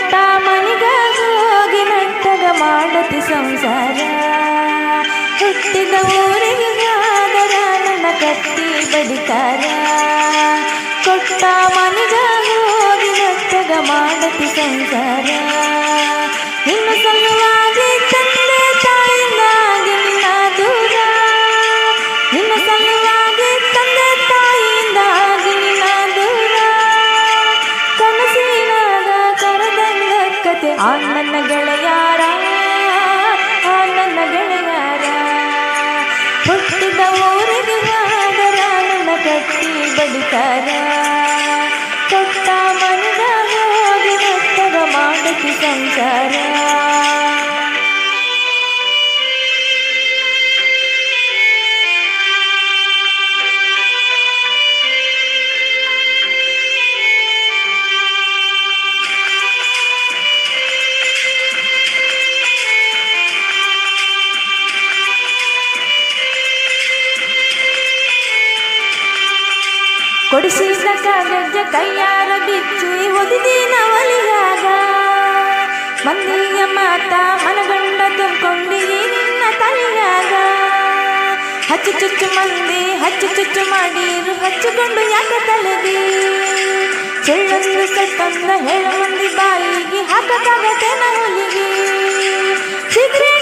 ನಟ್ಟ ಹೋಗಿ ನಟ್ಟಗ ಮಾಡತಿ ಸಂಸಾರ. ಹುಟ್ಟಿದ ಊರಿಗೆ ಗಾದರ ನನ್ನ ಕಟ್ಟಿ ಬಡಿತಾರ. ಕೊಟ್ಟ ಹೋಗಿ ನಟ್ಟಗ ಮಾಡತಿ ಸಂಸಾರ. ಆ ನನ್ನ ಗೆಳೆಯಾರ, ಆ ನನ್ನ ಗೆಳೆಯಾರ. ಹುಟ್ಟಿದ ಊರಿಗೆ ಹೋದರ ನನ್ನ ಕಟ್ಟಿ ಬಡಿತಾರ. ಕೊಟ್ಟ ಮನದ ಹೋಗಿ ನಷ್ಟದ ಮಾಡತಿ ಸಂಸಾರ. ಕೊಡಿಸಿದ ಕಾಗಜ್ಜ ಕೈಯಾರ ಬಿಚ್ಚಿ ಒದಿದಿ ನವಲಿಯಾಗ ಮಂದಿಯ ಮಾತ ಮನಗಂಡ ತುಂಬಿಕೊಂಡಿ ನಿನ್ನ ತಲೆಯಾಗ ಹಚ್ಚು ಚುಚ್ಚು ಮಂದಿ, ಹಚ್ಚು ಚುಚ್ಚು ಮಾಡಿರು, ಹಚ್ಚಿಕೊಂಡು ಯಾಕೆ ತಲೆಗೆ? ಸುಳ್ಳೊಂದು ಸತ್ತಂದ ಹೇಳು ಮಂದಿ ಬಾಯಿಗೆ ಹಾಕಕ್ಕಾಗತ್ತೆ ನವಲಿಗೆ. ಸಿಗರೇಟ್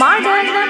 ಮಾಡೋದ್ರ